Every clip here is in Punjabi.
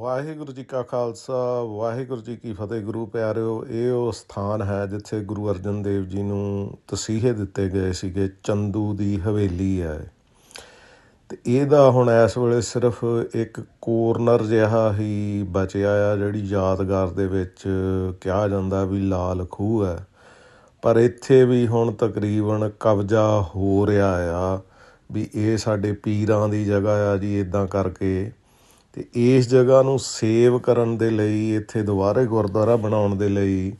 ਵਾਹਿਗੁਰੂ ਜੀ ਕਾ ਖਾਲਸਾ, ਵਾਹਿਗੁਰੂ ਜੀ ਕੀ ਫਤਿਹ ਗੁਰੂ ਪਿਆਰਿਓ, ਇਹ ਉਹ ਸਥਾਨ ਹੈ ਜਿੱਥੇ ਗੁਰੂ ਅਰਜਨ ਦੇਵ ਜੀ ਨੂੰ ਤਸੀਹੇ ਦਿੱਤੇ ਗਏ ਸੀਗੇ, ਚੰਦੂ ਦੀ ਹਵੇਲੀ ਹੈ। ਤੇ ਇਹਦਾ ਹੁਣ ਇਸ ਵੇਲੇ ਸਿਰਫ ਇੱਕ ਕੋਰਨਰ ਜਿਹਾ ਹੀ ਬਚਿਆ ਆ, ਜਿਹੜੀ ਯਾਦਗਾਰ ਦੇ ਵਿੱਚ ਕਿਹਾ ਜਾਂਦਾ ਵੀ ਲਾਲ ਖੂਹ ਹੈ। ਪਰ ਇੱਥੇ ਵੀ ਹੁਣ ਤਕਰੀਬਨ ਕਬਜ਼ਾ ਹੋ ਰਿਹਾ ਆ, ਵੀ ਇਹ ਸਾਡੇ ਪੀਰਾਂ ਦੀ ਜਗ੍ਹਾ ਆ ਜੀ ਇਦਾਂ ਕਰਕੇ ਤੇ ਇਸ ਜਗ੍ਹਾ ਨੂੰ ਸੇਵ ਕਰਨ ਦੇ ਲਈ, ਇੱਥੇ ਦੁਬਾਰੇ ਗੁਰਦੁਆਰਾ ਬਣਾਉਣ ਦੇ ਲਈ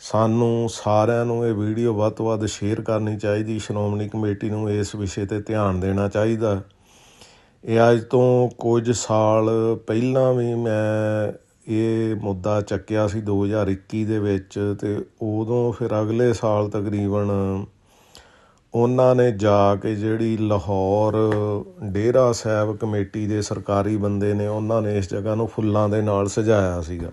ਸਾਨੂੰ ਸਾਰਿਆਂ ਨੂੰ ਇਹ ਵੀਡੀਓ ਵੱਧ ਤੋਂ ਵੱਧ ਸ਼ੇਅਰ ਕਰਨੀ ਚਾਹੀਦੀ, ਸ਼੍ਰੋਮਣੀ ਕਮੇਟੀ ਨੂੰ ਇਸ ਵਿਸ਼ੇ ਤੇ ਧਿਆਨ ਦੇਣਾ ਚਾਹੀਦਾ। ਇਹ ਅੱਜ ਤੋਂ ਕੁਝ ਸਾਲ ਪਹਿਲਾਂ ਵੀ ਮੈਂ ਇਹ ਮੁੱਦਾ ਚੱਕਿਆ ਸੀ 2021 ਦੇ ਵਿੱਚ ਤੇ ਉਦੋਂ ਫਿਰ ਅਗਲੇ ਸਾਲ ਤਕਰੀਬਨ ਉਹਨਾਂ ਨੇ ਜਾ ਕੇ ਜਿਹੜੀ ਲਾਹੌਰ ਡੇਰਾ ਸਾਹਿਬ ਕਮੇਟੀ ਦੇ ਸਰਕਾਰੀ ਬੰਦੇ ਨੇ ਉਹਨਾਂ ਨੇ ਇਸ ਜਗ੍ਹਾ ਨੂੰ ਫੁੱਲਾਂ ਦੇ ਨਾਲ ਸਜਾਇਆ ਸੀਗਾ।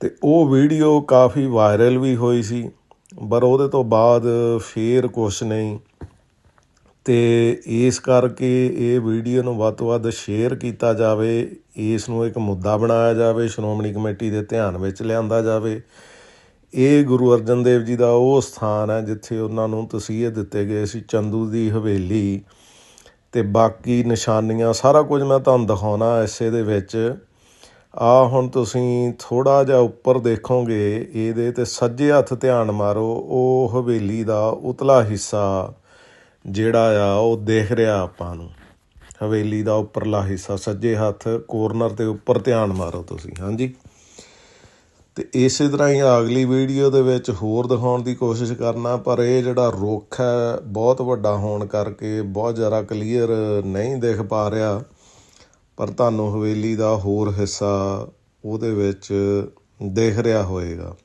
ਤੇ ਉਹ ਵੀਡੀਓ ਕਾਫੀ ਵਾਇਰਲ ਵੀ ਹੋਈ ਸੀ, ਪਰ ਉਹਦੇ ਤੋਂ ਬਾਅਦ ਫੇਰ ਕੁਛ ਨਹੀਂ। ਤੇ ਇਸ ਕਰਕੇ ਇਹ ਵੀਡੀਓ ਨੂੰ ਵੱਧ ਤੋਂ ਵੱਧ ਸ਼ੇਅਰ ਕੀਤਾ ਜਾਵੇ, ਇਸ ਨੂੰ ਇੱਕ ਮੁੱਦਾ ਬਣਾਇਆ ਜਾਵੇ, ਸ਼੍ਰੋਮਣੀ ਕਮੇਟੀ ਦੇ ਧਿਆਨ ਵਿੱਚ ਲਿਆਂਦਾ ਜਾਵੇ। ਇਹ ਗੁਰੂ ਅਰਜਨ ਦੇਵ ਜੀ ਦਾ ਉਹ ਸਥਾਨ ਹੈ ਜਿੱਥੇ ਉਹਨਾਂ ਨੂੰ ਤਸੀਹੇ ਦਿੱਤੇ ਗਏ ਸੀ ਚੰਦੂ ਦੀ ਹਵੇਲੀ ਤੇ ਬਾਕੀ ਨਿਸ਼ਾਨੀਆਂ, ਸਾਰਾ ਕੁਝ ਮੈਂ ਤੁਹਾਨੂੰ ਦਿਖਾਉਣਾ ਐਸੇ ਦੇ ਵਿੱਚ। ਆ ਹੁਣ ਤੁਸੀਂ ਥੋੜਾ ਜਿਹਾ ਉੱਪਰ ਦੇਖੋਗੇ, ਇਹਦੇ ਤੇ ਸੱਜੇ ਹੱਥ ਧਿਆਨ ਮਾਰੋ, ਉਹ ਹਵੇਲੀ ਦਾ ਉਤਲਾ ਹਿੱਸਾ ਜਿਹੜਾ ਆ, ਉਹ ਦੇਖ ਰਿਹਾ ਆਪਾਂ ਨੂੰ। ਹਵੇਲੀ ਦਾ ਉੱਪਰਲਾ ਹਿੱਸਾ, ਸੱਜੇ ਹੱਥ ਕੋਰਨਰ ਤੇ ਉੱਪਰ ਧਿਆਨ ਮਾਰੋ ਤੁਸੀਂ, ਹਾਂਜੀ। ਤੇ ਇਸੇ ਤਰ੍ਹਾਂ ਹੀ ਅਗਲੀ ਵੀਡੀਓ ਦੇ ਵਿੱਚ ਹੋਰ ਦਿਖਾਉਣ ਦੀ ਕੋਸ਼ਿਸ਼ ਕਰਨਾ, ਪਰ ਇਹ ਜਿਹੜਾ ਰੁੱਖ ਹੈ, ਬਹੁਤ ਵੱਡਾ ਹੋਣ ਕਰਕੇ ਬਹੁਤ ਜ਼ਿਆਦਾ ਕਲੀਅਰ ਨਹੀਂ ਦਿਖ ਪਾ ਰਿਹਾ। ਪਰ ਤੁਹਾਨੂੰ ਹਵੇਲੀ ਦਾ ਹੋਰ ਹਿੱਸਾ ਉਹਦੇ ਵਿੱਚ ਦੇਖ ਰਿਹਾ ਹੋਏਗਾ।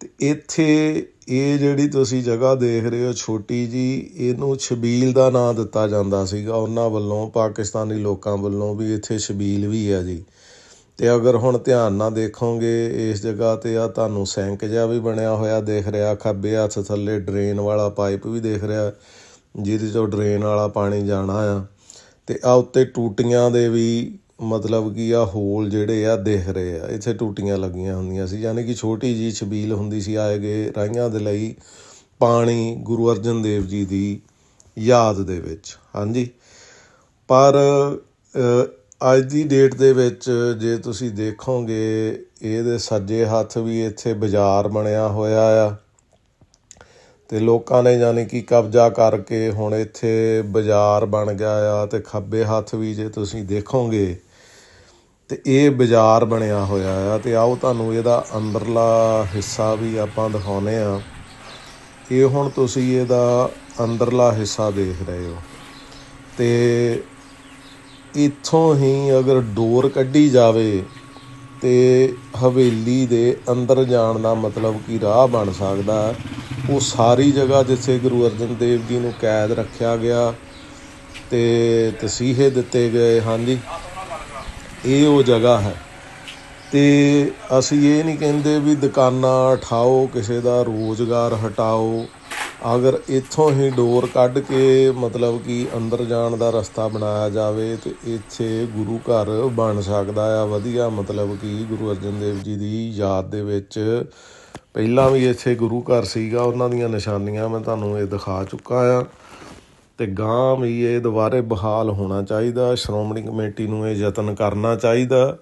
ਤੇ ਇੱਥੇ ਇਹ ਜਿਹੜੀ ਤੁਸੀਂ ਜਗ੍ਹਾ ਦੇਖ ਰਹੇ ਹੋ ਛੋਟੀ ਜੀ, ਇਹਨੂੰ ਛਬੀਲ ਦਾ ਨਾਂ ਦਿੱਤਾ ਜਾਂਦਾ ਸੀਗਾ। ਉਹਨਾਂ ਵੱਲੋਂ, ਪਾਕਿਸਤਾਨੀ ਲੋਕਾਂ ਵੱਲੋਂ ਵੀ ਇੱਥੇ ਛਬੀਲ ਵੀ ਹੈ ਜੀ। ਤੇ ਅਗਰ ਹੁਣ ਧਿਆਨ ਨਾਲ ਦੇਖੋਗੇ, ਇਸ ਜਗ੍ਹਾ ਤੇ ਆ ਤੁਹਾਨੂੰ ਸੈਂਕ ਜਿਹਾ ਵੀ ਬਣਿਆ ਹੋਇਆ ਦੇਖ ਰਿਹਾ, ਖੱਬੇ ਹੱਥ ਥੱਲੇ ਡਰੇਨ ਵਾਲਾ ਪਾਈਪ ਵੀ ਦੇਖ ਰਿਹਾ, ਜਿਹਦੇ ਚੋਂ ਡਰੇਨ ਵਾਲਾ ਪਾਣੀ ਜਾਣਾ ਆ। ਤੇ ਆ ਉੱਤੇ ਟੂਟੀਆਂ ਦੇ ਵੀ ਮਤਲਬ ਕਿ ਆ ਹੋਲ ਜਿਹੜੇ ਆ ਦਿਖ ਰਹੇ ਆ। ਇੱਥੇ ਟੂਟੀਆਂ ਲੱਗੀਆਂ ਹੁੰਦੀਆਂ ਸੀ, ਯਾਨੀ ਕਿ ਛੋਟੀ ਜੀ ਛਬੀਲ ਹੁੰਦੀ ਸੀ ਆਏ ਗਏ ਰਾਈਆਂ ਦੇ ਲਈ ਪਾਣੀ ਗੁਰੂ ਅਰਜਨ ਦੇਵ ਜੀ ਦੀ ਯਾਦ ਦੇ ਵਿੱਚ। ਹਾਂਜੀ। ਪਰ ਅੱਜ ਦੀ ਡੇਟ ਦੇ ਵਿੱਚ ਜੇ ਤੁਸੀਂ ਦੇਖੋਗੇ, ਇਹਦੇ ਸੱਜੇ ਹੱਥ ਵੀ ਇੱਥੇ ਬਾਜ਼ਾਰ ਬਣਿਆ ਹੋਇਆ ਆ। ਤੇ ਲੋਕਾਂ ਨੇ ਯਾਨੀ ਕਿ ਕਬਜ਼ਾ ਕਰਕੇ ਹੁਣ ਇੱਥੇ ਬਾਜ਼ਾਰ ਬਣ ਗਿਆ ਆ ਤੇ ਖੱਬੇ ਹੱਥ ਵੀ ਜੇ ਤੁਸੀਂ ਦੇਖੋਗੇ, ਤੇ ਇਹ ਬਾਜ਼ਾਰ ਬਣਿਆ ਹੋਇਆ ਆ। ਤੇ ਆਓ ਤੁਹਾਨੂੰ ਇਹਦਾ ਅੰਦਰਲਾ ਹਿੱਸਾ ਵੀ ਆਪਾਂ ਦਿਖਾਉਨੇ ਆ। ਇਹ ਹੁਣ ਤੁਸੀਂ ਇਹਦਾ ਅੰਦਰਲਾ ਹਿੱਸਾ ਦੇਖ ਰਹੇ ਹੋ। ਤੇ ਇੱਥੋਂ ਹੀ ਅਗਰ ਡੋਰ ਕੱਢੀ ਜਾਵੇ ਤੇ ਹਵੇਲੀ ਦੇ ਅੰਦਰ ਜਾਣ ਦਾ ਮਤਲਬ ਕੀ ਰਾਹ ਬਣ ਸਕਦਾ ਉਹ ਸਾਰੀ ਜਗ੍ਹਾ ਜਿੱਥੇ ਗੁਰੂ ਅਰਜਨ ਦੇਵ ਜੀ ਨੂੰ ਕੈਦ ਰੱਖਿਆ ਗਿਆ ਤੇ ਤਸੀਹੇ ਦਿੱਤੇ ਗਏ, ਹਾਂਜੀ, ਇਹ ਉਹ ਜਗ੍ਹਾ ਹੈ। ਤੇ ਅਸੀਂ ਇਹ ਨਹੀਂ ਕਹਿੰਦੇ ਵੀ ਦੁਕਾਨਾਂ ਉਠਾਓ ਕਿਸੇ ਦਾ ਰੋਜ਼ਗਾਰ ਹਟਾਓ ਅਗਰ ਇੱਥੋਂ ਹੀ ਡੋਰ ਕੱਢ ਕੇ ਮਤਲਬ ਕਿ ਅੰਦਰ ਜਾਣ ਦਾ ਰਸਤਾ ਬਣਾਇਆ ਜਾਵੇ ਤੇ ਇੱਥੇ ਗੁਰੂ ਘਰ ਬਣ ਸਕਦਾ ਆ, ਵਧੀਆ ਮਤਲਬ ਕਿ ਗੁਰੂ ਅਰਜਨ ਦੇਵ ਜੀ ਦੀ ਯਾਦ ਦੇ ਵਿੱਚ। ਪਹਿਲਾਂ ਵੀ ਇੱਥੇ ਗੁਰੂ ਘਰ ਸੀਗਾ, ਉਹਨਾਂ ਦੀਆਂ ਨਿਸ਼ਾਨੀਆਂ ਮੈਂ ਤੁਹਾਨੂੰ ਇਹ ਦਿਖਾ ਚੁੱਕਾ ਆ। ਤੇ ਗਾਂ ਵੀ ਇਹ ਦੁਬਾਰੇ ਬਹਾਲ ਹੋਣਾ ਚਾਹੀਦਾ, ਸ਼੍ਰੋਮਣੀ ਕਮੇਟੀ ਨੂੰ ਇਹ ਯਤਨ ਕਰਨਾ ਚਾਹੀਦਾ।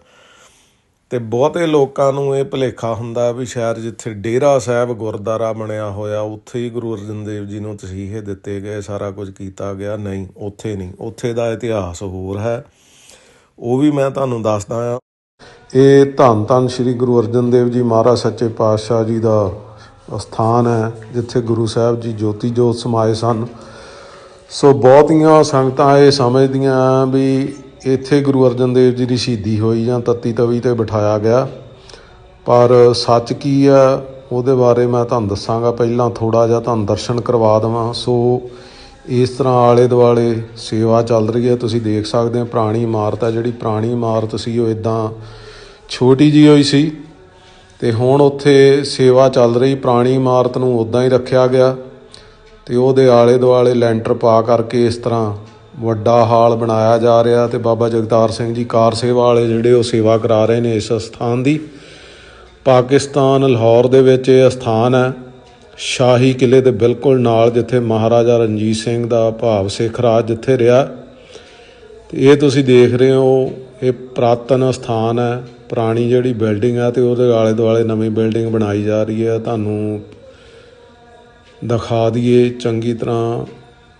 ਤੇ ਬਹੁਤੇ ਲੋਕਾਂ ਨੂੰ ਇਹ ਭੁਲੇਖਾ ਹੁੰਦਾ ਵੀ ਸ਼ਾਇਦ ਜਿੱਥੇ ਡੇਰਾ ਸਾਹਿਬ ਗੁਰਦਾਰਾ ਬਣਿਆ ਹੋਇਆ, ਉੱਥੇ ਹੀ ਗੁਰੂ ਅਰਜਨ ਦੇਵ ਜੀ ਨੂੰ ਤਸੀਹੇ ਦਿੱਤੇ ਗਏ, ਸਾਰਾ ਕੁਝ ਕੀਤਾ ਗਿਆ। ਨਹੀਂ, ਉੱਥੇ ਨਹੀਂ। ਉੱਥੇ ਦਾ ਇਤਿਹਾਸ ਹੋਰ ਹੈ। ਉਹ ਵੀ ਮੈਂ ਤੁਹਾਨੂੰ ਦੱਸਦਾ ਆ ਇਹ ਧੰਨ ਧੰਨ ਸ੍ਰੀ ਗੁਰੂ ਅਰਜਨ ਦੇਵ ਜੀ ਮਹਾਰਾਜ ਸੱਚੇ ਪਾਤਸ਼ਾਹ ਜੀ ਦਾ ਸਥਾਨ ਹੈ, ਜਿੱਥੇ ਗੁਰੂ ਸਾਹਿਬ ਜੀ ਜੋਤੀ ਜੋਤ ਸਮਾਏ ਸਨ। ਸੋ ਬਹੁਤੀਆਂ ਸੰਗਤਾਂ ਇਹ ਸਮਝਦੀਆਂ ਵੀ ਇੱਥੇ ਗੁਰੂ ਅਰਜਨ ਦੇਵ ਜੀ ਦੀ ਸ਼ਹੀਦੀ ਹੋਈ ਜਾਂ ਤੱਤੀ ਤਵੀ ਤੇ ਬਿਠਾਇਆ ਗਿਆ। ਪਰ ਸੱਚ ਕੀ ਆ, ਉਹਦੇ ਬਾਰੇ ਮੈਂ ਤੁਹਾਨੂੰ ਦੱਸਾਂਗਾ। ਪਹਿਲਾਂ ਥੋੜਾ ਜਿਹਾ ਤੁਹਾਨੂੰ ਦਰਸ਼ਨ ਕਰਵਾ ਦਵਾਂ। ਸੋ ਇਸ ਤਰ੍ਹਾਂ ਆਲੇ ਦੁਆਲੇ ਸੇਵਾ ਚੱਲ ਰਹੀ ਹੈ। ਤੁਸੀਂ ਦੇਖ ਸਕਦੇ ਹੋ ਪੁਰਾਣੀ ਇਮਾਰਤ ਹੈ। ਜਿਹੜੀ ਪੁਰਾਣੀ ਇਮਾਰਤ ਸੀ, ਉਹ ਇਦਾਂ ਛੋਟੀ ਜੀ ਹੋਈ ਸੀ। ਤੇ ਹੁਣ ਉੱਥੇ ਸੇਵਾ ਚੱਲ ਰਹੀ। ਪੁਰਾਣੀ ਇਮਾਰਤ ਨੂੰ ਉਦਾਂ ਹੀ ਰੱਖਿਆ ਗਿਆ। ਤੇ ਉਹਦੇ ਆਲੇ ਦੁਆਲੇ ਲੈਂਟਰ ਪਾ ਕਰਕੇ ਇਸ ਤਰ੍ਹਾਂ ਵੱਡਾ ਹਾਲ ਬਣਾਇਆ ਜਾ ਰਿਹਾ ਤੇ ਬਾਬਾ ਜਗਤਾਰ ਸਿੰਘ ਜੀ ਕਾਰ ਸੇਵਾ ਵਾਲੇ ਜਿਹੜੇ ਉਹ ਸੇਵਾ ਕਰਾ ਰਹੇ ਨੇ ਇਸ ਸਥਾਨ ਦੀ। ਪਾਕਿਸਤਾਨ, ਲਾਹੌਰ ਦੇ ਵਿੱਚ ਇਹ ਸਥਾਨ ਹੈ। ਸ਼ਾਹੀ ਕਿਲੇ ਦੇ ਬਿਲਕੁਲ ਨਾਲ ਜਿੱਥੇ ਮਹਾਰਾਜਾ ਰਣਜੀਤ ਸਿੰਘ ਦਾ ਭਾਵ ਸਿੱਖ ਰਾਜ ਜਿੱਥੇ ਰਿਹਾ। ਤੇ ਇਹ ਤੁਸੀਂ ਦੇਖ ਰਹੇ ਹੋ, ਇਹ ਪ੍ਰਾਤਨ ਸਥਾਨ ਹੈ। ਪੁਰਾਣੀ ਜਿਹੜੀ ਬਿਲਡਿੰਗ ਹੈ ਤੇ ਉਹਦੇ ਆਲੇ ਦੁਆਲੇ ਨਵੀਂ ਬਿਲਡਿੰਗ ਬਣਾਈ ਜਾ ਰਹੀ ਹੈ। ਤੁਹਾਨੂੰ ਦਿਖਾ ਦਈਏ ਚੰਗੀ ਤਰ੍ਹਾਂ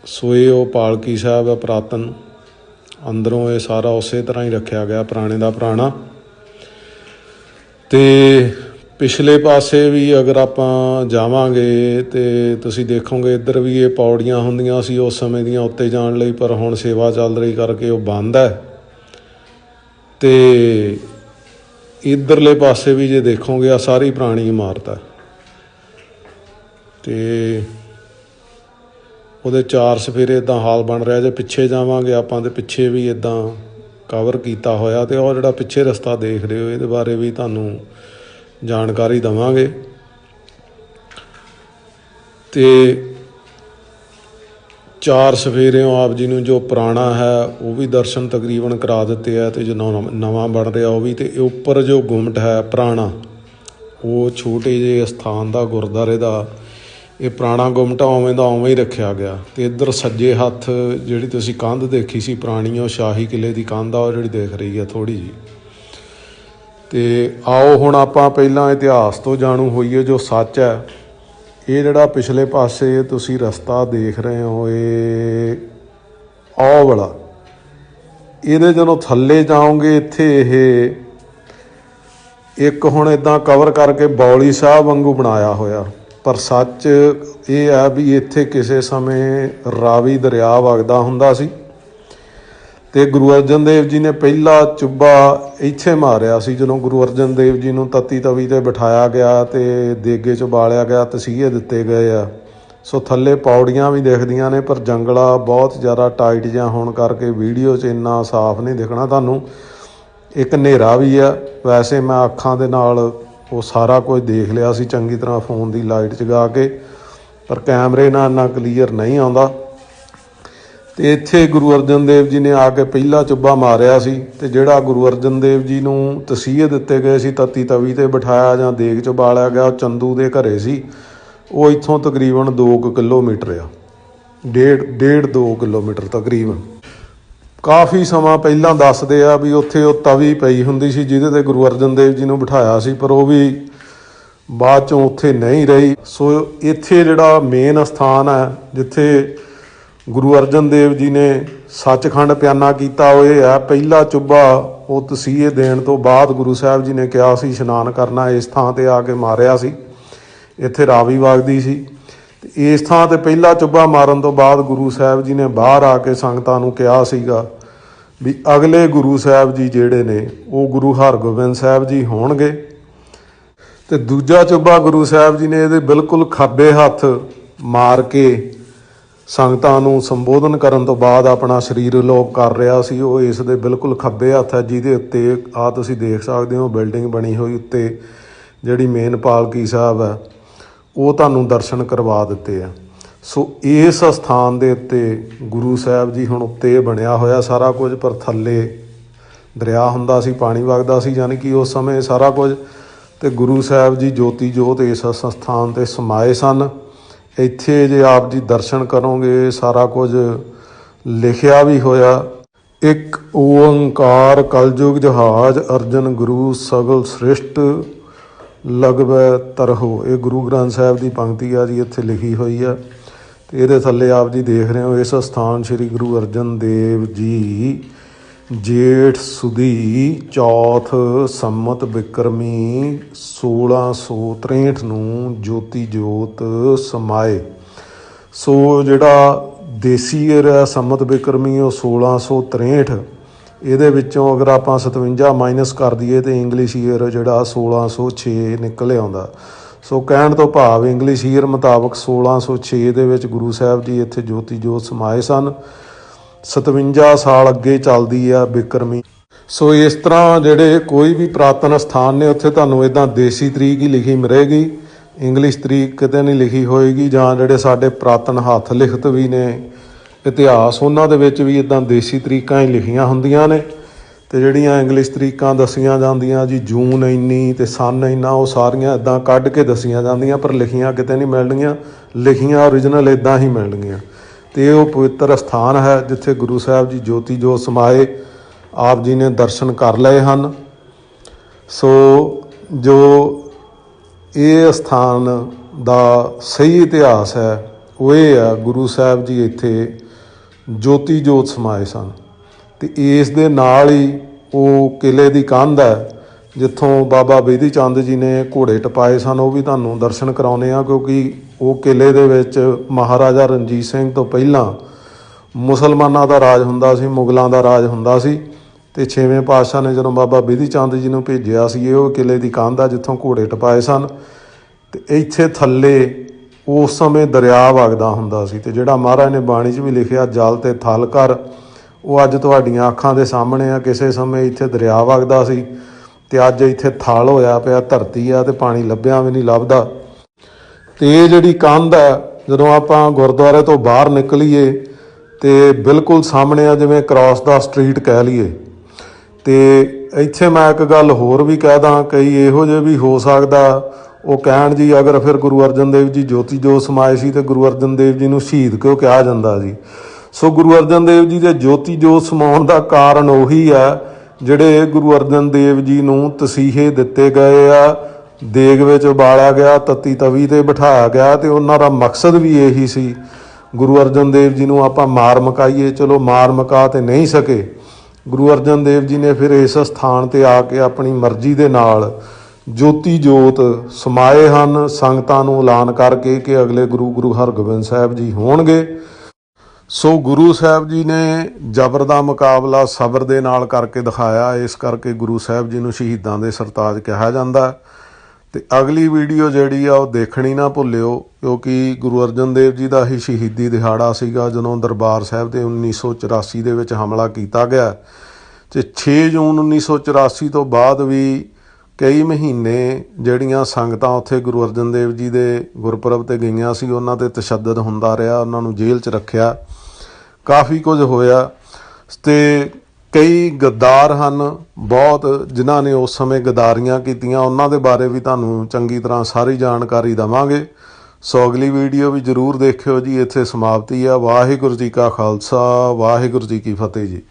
ਸੋਏ ਉਹ ਪਾਲਕੀ ਸਾਹਿਬ ਹੈ ਪ੍ਰਾਤਨ। ਅੰਦਰੋਂ ਇਹ ਸਾਰਾ ਉਸੇ ਤਰ੍ਹਾਂ ਹੀ ਰੱਖਿਆ ਗਿਆ, ਪੁਰਾਣੇ ਦਾ ਪੁਰਾਣਾ। ਤੇ ਪਿਛਲੇ ਪਾਸੇ ਵੀ ਅਗਰ ਆਪਾਂ ਜਾਵਾਂਗੇ ਤੇ ਤੁਸੀਂ ਦੇਖੋਗੇ, ਇੱਧਰ ਵੀ ਇਹ ਪੌੜੀਆਂ ਹੁੰਦੀਆਂ ਸੀ ਉਸ ਸਮੇਂ ਦੀਆਂ, ਉੱਤੇ ਜਾਣ ਲਈ, ਪਰ ਹੁਣ ਸੇਵਾ ਚੱਲ ਰਹੀ ਕਰਕੇ ਉਹ ਬੰਦ ਹੈ। ਤੇ ਇਧਰਲੇ ਪਾਸੇ ਵੀ ਜੇ ਦੇਖੋਗੇ ਆ ਸਾਰੀ ਪੁਰਾਣੀ ਇਮਾਰਤ ਹੈ। ਤੇ ਉਹਦੇ ਚਾਰ ਸਫੇਰੇ ਇਦਾਂ ਹਾਲ ਬਣ ਰਿਹਾ ਜੇ ਪਿੱਛੇ ਜਾਵਾਂਗੇ, ਆਪਾਂ ਤੇ ਪਿੱਛੇ ਵੀ ਇਦਾਂ ਕਵਰ ਕੀਤਾ ਹੋਇਆ ਤੇ ਉਹ ਜਿਹੜਾ ਪਿੱਛੇ ਰਸਤਾ ਦੇਖ ਰਹੇ ਹੋ, ਇਹਦੇ ਬਾਰੇ ਵੀ ਤੁਹਾਨੂੰ ਜਾਣਕਾਰੀ ਦਵਾਂਗੇ। ਤੇ ਚਾਰ ਸਫੇਰਿਓਂ ਆਪ ਜੀ ਨੂੰ ਜੋ ਪੁਰਾਣਾ ਹੈ, ਉਹ ਵੀ ਦਰਸ਼ਨ ਤਕਰੀਬਨ ਕਰਾ ਦਿੱਤੇ ਆ ਤੇ ਜੋ ਨਵ- ਨਵਾਂ ਬਣ ਰਿਹਾ ਉਹ ਵੀ ਤੇ ਉੱਪਰ ਜੋ ਗੁੰਮਟ ਹੈ, ਪੁਰਾਣਾ, ਉਹ ਛੋਟੇ ਜਿਹੇ ਸਥਾਨ ਦਾ ਗੁਰਦਾਰੇ ਦਾ ਇਹ ਪੁਰਾਣਾ ਗੁੰਮਟਾ ਉਵੇਂ ਦਾ ਉਵੇਂ ਹੀ ਰੱਖਿਆ ਗਿਆ। ਤੇ ਇੱਧਰ ਸੱਜੇ ਹੱਥ ਜਿਹੜੀ ਤੁਸੀਂ ਕੰਧ ਦੇਖੀ ਸੀ ਪੁਰਾਣੀ, ਉਹ ਸ਼ਾਹੀ ਕਿਲੇ ਦੀ ਕੰਧ ਆ, ਉਹ ਜਿਹੜੀ ਦੇਖ ਰਹੀ ਆ ਥੋੜੀ ਜੀ ਤੇ ਆਓ ਹੁਣ ਆਪਾਂ ਪਹਿਲਾਂ ਇਤਿਹਾਸ ਤੋਂ ਜਾਣੂ ਹੋਈਏ ਜੋ ਸੱਚ ਹੈ। ਇਹ ਜਿਹੜਾ ਪਿਛਲੇ ਪਾਸੇ ਤੁਸੀਂ ਰਸਤਾ ਦੇਖ ਰਹੇ ਹੋ, ਇਹ ਆਹ ਵਾਲਾ। ਇਹਦੇ ਜਦੋਂ ਥੱਲੇ ਜਾਓਗੇ ਇੱਥੇ ਇਹ ਇੱਕ ਹੁਣ ਇਦਾਂ ਕਵਰ ਕਰਕੇ ਬੌਲੀ ਸਾਹਿਬ ਵਾਂਗੂ ਬਣਾਇਆ ਹੋਇਆ। ਪਰ ਸੱਚ ਇਹ ਆ ਵੀ ਇੱਥੇ ਕਿਸੇ ਸਮੇਂ ਰਾਵੀ ਦਰਿਆ ਵਗਦਾ ਹੁੰਦਾ ਸੀ ਤੇ ਗੁਰੂ ਅਰਜਨ ਦੇਵ ਜੀ ਨੇ ਪਹਿਲਾ ਚੁੱਬਾ ਇੱਥੇ ਮਾਰਿਆ ਸੀ, ਜਦੋਂ ਗੁਰੂ ਅਰਜਨ ਦੇਵ ਜੀ ਨੂੰ ਤਤੀ ਤਵੀ ਤੇ ਬਿਠਾਇਆ ਗਿਆ ਤੇ ਦੇਗੇ ਚ ਬਾਲਿਆ ਗਿਆ, ਤਸੀਹੇ ਦਿੱਤੇ ਗਏ ਆ। ਸੋ ਥੱਲੇ ਪੌੜੀਆਂ ਵੀ ਦਿਖਦੀਆਂ ਨੇ, ਪਰ ਜੰਗਲਾ ਬਹੁਤ ਜ਼ਿਆਦਾ ਟਾਈਟ ਜਿਹਾ ਹੋਣ ਕਰਕੇ ਵੀਡੀਓ 'ਚ ਇੰਨਾ ਸਾਫ਼ ਨਹੀਂ ਦਿਖਣਾ ਤੁਹਾਨੂੰ। ਇੱਕ ਹਨੇਰਾ ਵੀ ਆ। ਵੈਸੇ ਮੈਂ ਅੱਖਾਂ ਦੇ ਨਾਲ ਉਹ ਸਾਰਾ ਕੁਝ ਦੇਖ ਲਿਆ ਸੀ, ਚੰਗੀ ਤਰ੍ਹਾਂ ਫੋਨ ਦੀ ਲਾਈਟ ਜਗਾ ਕੇ, ਪਰ ਕੈਮਰੇ ਨਾਲ ਇੰਨਾ ਕਲੀਅਰ ਨਹੀਂ ਆਉਂਦਾ। ਤੇ ਇੱਥੇ ਗੁਰੂ ਅਰਜਨ ਦੇਵ ਜੀ ਨੇ ਆ ਕੇ ਪਹਿਲਾ ਚੁੱਬਾ ਮਾਰਿਆ ਸੀ ਤੇ ਜਿਹੜਾ ਗੁਰੂ ਅਰਜਨ ਦੇਵ ਜੀ ਨੂੰ ਤਸੀਹੇ ਦਿੱਤੇ ਗਏ ਸੀ, ਤਤੀ ਤਵੀ ਤੇ ਬਿਠਾਇਆ ਜਾਂ ਦੇਗ ਚ ਬਾਲਿਆ ਗਿਆ, ਉਹ ਚੰਦੂ ਦੇ ਘਰੇ ਸੀ, ਉਹ ਇੱਥੋਂ ਤਕਰੀਬਨ 2 ਕਿਲੋਮੀਟਰ ਆ। ਡੇਢ ਡੇਢ 2 ਕਿਲੋਮੀਟਰ ਤਕਰੀਬਨ। ਕਾਫੀ ਸਮਾਂ ਪਹਿਲਾਂ ਦੱਸਦੇ ਆ ਵੀ ਉੱਥੇ ਉਹ ਤਵੀ ਪਈ ਹੁੰਦੀ ਸੀ ਜਿਹਦੇ ਤੇ ਗੁਰੂ ਅਰਜਨ ਦੇਵ ਜੀ ਨੂੰ ਬਿਠਾਇਆ ਸੀ, ਪਰ ਉਹ ਵੀ ਬਾਅਦ ਚੋਂ ਉੱਥੇ ਨਹੀਂ ਰਹੀ। ਸੋ ਇੱਥੇ ਜਿਹੜਾ ਮੇਨ ਸਥਾਨ ਹੈ ਜਿੱਥੇ ਗੁਰੂ ਅਰਜਨ ਦੇਵ ਜੀ ਨੇ ਸੱਚਖੰਡ ਪਿਆਨਾ ਕੀਤਾ, ਉਹ ਇਹ ਹੈ ਪਹਿਲਾ ਚੁੱਬਾ ਉਹ ਤਸੀਹੇ ਦੇਣ ਤੋਂ ਬਾਅਦ ਗੁਰੂ ਸਾਹਿਬ ਜੀ ਨੇ ਕਿਹਾ ਸੀ, ਇਸ਼ਨਾਨ ਕਰਨਾ, ਇਸ ਥਾਂ ਤੇ ਆ ਕੇ ਮਾਰਿਆ ਸੀ। ਇੱਥੇ ਰਾਵੀ ਵਗਦੀ ਸੀ। ਇਸ ਥਾਂ ਤੇ ਪਹਿਲਾ ਚੁੱਭਾ ਮਾਰਨ ਤੋਂ ਬਾਅਦ ਗੁਰੂ ਸਾਹਿਬ ਜੀ ਨੇ ਬਾਹਰ ਆ ਕੇ ਸੰਗਤਾਂ ਨੂੰ ਕਿਹਾ ਸੀਗਾ ਵੀ ਅਗਲੇ ਗੁਰੂ ਸਾਹਿਬ ਜੀ ਜਿਹੜੇ ਨੇ, ਉਹ ਗੁਰੂ ਹਰਗੋਬਿੰਦ ਸਾਹਿਬ ਜੀ ਹੋਣਗੇ। ਤੇ ਦੂਜਾ ਚੁੱਭਾ ਗੁਰੂ ਸਾਹਿਬ ਜੀ ਨੇ ਇਹਦੇ ਬਿਲਕੁਲ ਖੱਬੇ ਹੱਥ ਮਾਰ ਕੇ ਸੰਗਤਾਂ ਨੂੰ ਸੰਬੋਧਨ ਕਰਨ ਤੋਂ ਬਾਅਦ ਆਪਣਾ ਸਰੀਰ ਲੋਪ ਕਰ ਰਿਹਾ ਸੀ। ਉਹ ਇਸ ਦੇ ਬਿਲਕੁਲ ਖੱਬੇ ਹੱਥ ਹੈ, ਜਿਹਦੇ ਉੱਤੇ ਆ ਤੁਸੀਂ ਦੇਖ ਸਕਦੇ ਹੋ, ਬਿਲਡਿੰਗ ਬਣੀ ਹੋਈ ਉੱਤੇ, ਜਿਹੜੀ ਮੇਨ ਪਾਲਕੀ ਸਾਹਿਬ ਹੈ। ਉਹ ਤੁਹਾਨੂੰ ਦਰਸ਼ਨ ਕਰਵਾ ਦਿੱਤੇ ਆ। ਸੋ ਇਸ ਸਥਾਨ ਦੇ ਉੱਤੇ ਗੁਰੂ ਸਾਹਿਬ ਜੀ ਹੁਣ ਉੱਤੇ ਬਣਿਆ ਹੋਇਆ ਸਾਰਾ ਕੁਝ, ਪਰ ਥੱਲੇ ਦਰਿਆ ਹੁੰਦਾ ਸੀ, ਪਾਣੀ ਵਗਦਾ ਸੀ, ਯਾਨੀ ਕਿ ਉਸ ਸਮੇਂ ਸਾਰਾ ਕੁਝ। ਤੇ ਗੁਰੂ ਸਾਹਿਬ ਜੀ ਜੋਤੀ ਜੋਤ ਇਸ ਸਥਾਨ ਤੇ ਸਮਾਏ ਸਨ। ਇੱਥੇ ਜੇ ਆਪ ਜੀ ਦਰਸ਼ਨ ਕਰੋਗੇ, ਸਾਰਾ ਕੁਝ ਲਿਖਿਆ ਵੀ ਹੋਇਆ। ਇੱਕ ਓੰਕਾਰ ਕਲਯੁਗ ਜਹਾਜ ਅਰਜਨ ਗੁਰੂ ਸਗਲ ਸ੍ਰਿਸ਼ਟ ਲਗਵੈ ਤਰਹੁ। ਇਹ ਗੁਰੂ ਗ੍ਰੰਥ ਸਾਹਿਬ ਦੀ ਪੰਕਤੀ ਆ ਜੀ, ਇੱਥੇ ਲਿਖੀ ਹੋਈ ਆ। ਤੇ ਇਹਦੇ ਥੱਲੇ ਆਪ ਜੀ ਦੇਖ ਰਹੇ ਹੋ, ਇਸ ਸਥਾਨ ਸ੍ਰੀ ਗੁਰੂ ਅਰਜਨ ਦੇਵ ਜੀ, ਜੇਠ ਸੁਦੀ, ਚੌਥ ਸੰਮਤ ਬਿਕਰਮੀ 1663 ਨੂੰ ਜੋਤੀ ਜੋਤ ਸਮਾਏ। ਸੋ ਜਿਹੜਾ ਦੇਸੀ ਈਅਰ ਹੈ ਸੰਮਤ ਬਿਕਰਮੀ, ਉਹ 1663 ਇਹਦੇ ਵਿੱਚੋਂ ਅਗਰ ਆਪਾਂ 57 ਮਾਈਨਸ ਕਰ ਦਈਏ ਤੇ ਇੰਗਲਿਸ਼ ਈਅਰ ਜਿਹੜਾ 1606 ਨਿਕਲ ਆਉਂਦਾ। ਸੋ ਕਹਿਣ ਤੋਂ ਭਾਵ ਇੰਗਲਿਸ਼ ਈਅਰ ਮੁਤਾਬਕ 1606 ਦੇ ਵਿੱਚ ਗੁਰੂ ਸਾਹਿਬ ਜੀ ਇੱਥੇ ਜੋਤੀ ਜੋਤ ਸਮਾਏ ਸਨ। 57 ਸਾਲ ਅੱਗੇ ਚੱਲਦੀ ਆ ਬਿਕਰਮੀ। ਸੋ ਇਸ ਤਰ੍ਹਾਂ ਜਿਹੜੇ ਕੋਈ ਵੀ ਪ੍ਰਾਤਨ ਸਥਾਨ ਨੇ, ਉੱਥੇ ਤੁਹਾਨੂੰ ਇਦਾਂ ਦੇਸੀ ਤਰੀਕ ਹੀ ਲਿਖੀ ਮਿਲੇਗੀ। ਇੰਗਲਿਸ਼ ਤਰੀਕ ਕਿਤੇ ਨਹੀਂ ਲਿਖੀ ਹੋਏਗੀ ਜਾਂ ਜਿਹੜੇ ਸਾਡੇ ਪ੍ਰਾਤਨ ਹੱਥ ਲਿਖਤ ਵੀ ਨੇ ਇਤਿਹਾਸ, ਉਹਨਾਂ ਦੇ ਵਿੱਚ ਵੀ ਇਦਾਂ ਦੇਸੀ ਤਰੀਕਾਂ ਹੀ ਲਿਖੀਆਂ ਹੁੰਦੀਆਂ ਨੇ ਤੇ ਜਿਹੜੀਆਂ ਇੰਗਲਿਸ਼ ਤਰੀਕਾਂ ਦੱਸੀਆਂ ਜਾਂਦੀਆਂ, ਜੀ ਜੂਨ ਇੰਨੀ ਤੇ ਸਨ ਇੰਨਾ, ਉਹ ਸਾਰੀਆਂ ਇਦਾਂ ਕੱਢ ਕੇ ਦੱਸੀਆਂ ਜਾਂਦੀਆਂ, ਪਰ ਲਿਖੀਆਂ ਕਿਤੇ ਨਹੀਂ ਮਿਲਣਗੀਆਂ, ਲਿਖੀਆਂ ਓਰੀਜਨਲ ਇਦਾਂ ਹੀ ਮਿਲਣਗੀਆਂ। ਤੇ ਇਹ ਉਹ ਪਵਿੱਤਰ ਸਥਾਨ ਹੈ, ਜਿੱਥੇ ਗੁਰੂ ਸਾਹਿਬ ਜੀ ਜੋਤੀ ਜੋਤ ਸਮਾਏ, ਆਪ ਜੀ ਨੇ ਦਰਸ਼ਨ ਕਰ ਲਏ ਹਨ। ਸੋ ਜੋ ਇਹ ਸਥਾਨ ਦਾ ਸਹੀ ਇਤਿਹਾਸ ਹੈ, ਉਹ ਇਹ ਆ ਗੁਰੂ ਸਾਹਿਬ ਜੀ ਇੱਥੇ ਜੋਤੀ ਜੋਤ ਸਮਾਏ ਸਨ। ਤੇ ਇਸ ਦੇ ਨਾਲ ਹੀ ਉਹ ਕਿਲੇ ਦੀ ਕੰਧ ਹੈ, ਜਿੱਥੋਂ ਬਾਬਾ ਬੇਦੀ ਚੰਦ ਜੀ ਨੇ ਘੋੜੇ ਟਪਾਏ ਸਨ, ਉਹ ਵੀ ਤੁਹਾਨੂੰ ਦਰਸ਼ਨ ਕਰਾਉਨੇ ਆ ਕਿਉਂਕਿ ਉਹ ਕਿਲੇ ਦੇ ਵਿੱਚ ਮਹਾਰਾਜਾ ਰਣਜੀਤ ਸਿੰਘ ਤੋਂ ਪਹਿਲਾਂ ਮੁਸਲਮਾਨਾਂ ਦਾ ਰਾਜ ਹੁੰਦਾ ਸੀ, ਮੁਗਲਾਂ ਦਾ ਰਾਜ ਹੁੰਦਾ ਸੀ। ਤੇ ਛੇਵੇਂ ਪਾਤਸ਼ਾਹ ਨੇ ਜਦੋਂ ਬਾਬਾ ਬੇਦੀ ਚੰਦ ਜੀ ਨੂੰ ਭੇਜਿਆ ਸੀ, ਇਹ ਉਹ ਕਿਲੇ ਦੀ ਕੰਧ ਆ ਜਿੱਥੋਂ ਘੋੜੇ ਟਪਾਏ ਸਨ। ਤੇ ਇੱਥੇ ਥੱਲੇ ਉਸ ਸਮੇਂ ਦਰਿਆ ਵਗਦਾ ਹੁੰਦਾ ਸੀ ਤੇ ਜਿਹੜਾ ਮਹਾਰਾਜ ਨੇ ਬਾਣੀ 'ਚ ਵੀ ਲਿਖਿਆ, ਜਲ ਤੇ ਥਲ ਕਰ, ਉਹ ਅੱਜ ਤੁਹਾਡੀਆਂ ਅੱਖਾਂ ਦੇ ਸਾਹਮਣੇ ਆ, ਕਿਸੇ ਸਮੇਂ ਇੱਥੇ ਦਰਿਆ ਵਗਦਾ ਸੀ ਤੇ ਅੱਜ ਇੱਥੇ ਥਲ ਹੋਇਆ ਪਿਆ, ਧਰਤੀ ਆ ਤੇ ਪਾਣੀ ਲੱਭਿਆ ਵੀ ਨਹੀਂ ਲੱਭਦਾ। ਤੇ ਇਹ ਜਿਹੜੀ ਕੰਧ ਹੈ ਜਦੋਂ ਆਪਾਂ ਗੁਰਦੁਆਰੇ ਤੋਂ ਬਾਹਰ ਨਿਕਲੀਏ ਤੇ ਬਿਲਕੁਲ ਸਾਹਮਣੇ ਆ, ਜਿਵੇਂ ਕ੍ਰਾਸ ਦਾ ਸਟਰੀਟ ਕਹਿ ਲਈਏ। ਤੇ ਇੱਥੇ ਮੈਂ ਇੱਕ ਗੱਲ ਹੋਰ ਵੀ ਕਹਿ ਦਾਂ, ਕਈ ਇਹੋ ਜਿਹੇ ਵੀ ਹੋ ਸਕਦਾ ਉਹ ਕਹਿਣ ਜੀ, ਅਗਰ ਫਿਰ ਗੁਰੂ ਅਰਜਨ ਦੇਵ ਜੀ ਜੋਤੀ ਜੋਤ ਸਮਾਏ ਸੀ ਤੇ ਗੁਰੂ ਅਰਜਨ ਦੇਵ ਜੀ ਨੂੰ ਸ਼ਹੀਦ ਕਿਉਂ ਕਿਹਾ ਜਾਂਦਾ ਜੀ? ਸੋ ਗੁਰੂ ਅਰਜਨ ਦੇਵ ਜੀ ਦੇ ਜੋਤੀ ਜੋਤ ਸਮਾਉਣ ਦਾ ਕਾਰਨ ਉਹੀ ਆ, ਜਿਹੜੇ ਗੁਰੂ ਅਰਜਨ ਦੇਵ ਜੀ ਨੂੰ ਤਸੀਹੇ ਦਿੱਤੇ ਗਏ ਆ, ਦੇਗ ਵਿੱਚ ਉਬਾਲਿਆ ਗਿਆ, ਤੱਤੀ ਤਵੀ ਤੇ ਬਿਠਾਇਆ ਗਿਆ ਤੇ ਉਹਨਾਂ ਦਾ ਮਕਸਦ ਵੀ ਇਹੀ ਸੀ, ਗੁਰੂ ਅਰਜਨ ਦੇਵ ਜੀ ਨੂੰ ਆਪਾਂ ਮਾਰ ਮਕਾਈਏ, ਚਲੋ ਮਾਰ ਮਕਾ ਤੇ ਨਹੀਂ ਸਕੇ। ਗੁਰੂ ਅਰਜਨ ਦੇਵ ਜੀ ਨੇ ਫਿਰ ਇਸ ਸਥਾਨ ਤੇ ਆ ਕੇ ਆਪਣੀ ਮਰਜ਼ੀ ਦੇ ਨਾਲ ਜੋਤੀ ਜੋਤ ਸਮਾਏ ਹਨ, ਸੰਗਤਾਂ ਨੂੰ ਐਲਾਨ ਕਰਕੇ ਕਿ ਅਗਲੇ ਗੁਰੂ ਗੁਰੂ ਹਰਗੋਬਿੰਦ ਸਾਹਿਬ ਜੀ ਹੋਣਗੇ। ਸੋ ਗੁਰੂ ਸਾਹਿਬ ਜੀ ਨੇ ਜ਼ਬਰ ਦਾ ਮੁਕਾਬਲਾ ਸਬਰ ਦੇ ਨਾਲ ਕਰਕੇ ਦਿਖਾਇਆ। ਇਸ ਕਰਕੇ ਗੁਰੂ ਸਾਹਿਬ ਜੀ ਨੂੰ ਸ਼ਹੀਦਾਂ ਦੇ ਸਰਤਾਜ ਕਿਹਾ ਜਾਂਦਾ ਹੈ। ਤੇ ਅਗਲੀ ਵੀਡੀਓ ਜਿਹੜੀ ਆ, ਉਹ ਦੇਖਣੀ ਨਾ ਭੁੱਲਿਓ, ਕਿਉਂਕਿ ਗੁਰੂ ਅਰਜਨ ਦੇਵ ਜੀ ਦਾ ਹੀ ਸ਼ਹੀਦੀ ਦਿਹਾੜਾ ਸੀਗਾ, ਜਦੋਂ ਦਰਬਾਰ ਸਾਹਿਬ ਤੇ 1984 ਦੇ ਵਿੱਚ ਹਮਲਾ ਕੀਤਾ ਗਿਆ। ਤੇ 6 ਜੂਨ 1984 ਤੋਂ ਬਾਅਦ ਵੀ ਕਈ ਮਹੀਨੇ ਜਿਹੜੀਆਂ ਸੰਗਤਾਂ ਉੱਥੇ ਗੁਰੂ ਅਰਜਨ ਦੇਵ ਜੀ ਦੇ ਗੁਰਪੁਰਬ ਤੇ ਗਈਆਂ ਸੀ, ਉਹਨਾਂ ਤੇ ਤਸ਼ੱਦਦ ਹੁੰਦਾ ਰਿਹਾ, ਉਹਨਾਂ ਨੂੰ ਜੇਲ੍ਹ 'ਚ ਰੱਖਿਆ। ਕਾਫੀ ਕੁਝ ਹੋਇਆ। ਤੇ ਕਈ ਗੱਦਾਰ ਹਨ, ਬਹੁਤ ਜਿਨ੍ਹਾਂ ਨੇ ਉਸ ਸਮੇਂ ਗਦਾਰੀਆਂ ਕੀਤੀਆਂ। ਉਹਨਾਂ ਦੇ ਬਾਰੇ ਵੀ ਤੁਹਾਨੂੰ ਚੰਗੀ ਤਰ੍ਹਾਂ ਸਾਰੀ ਜਾਣਕਾਰੀ ਦਵਾਂਗੇ। ਸੋ ਅਗਲੀ ਵੀਡੀਓ ਵੀ ਜਰੂਰ ਦੇਖਿਓ ਜੀ। ਇੱਥੇ ਸਮਾਪਤੀ ਆ। ਵਾਹਿਗੁਰੂ ਜੀ ਕਾ ਖਾਲਸਾ, ਵਾਹਿਗੁਰੂ ਜੀ ਕੀ ਫਤਿਹ ਜੀ।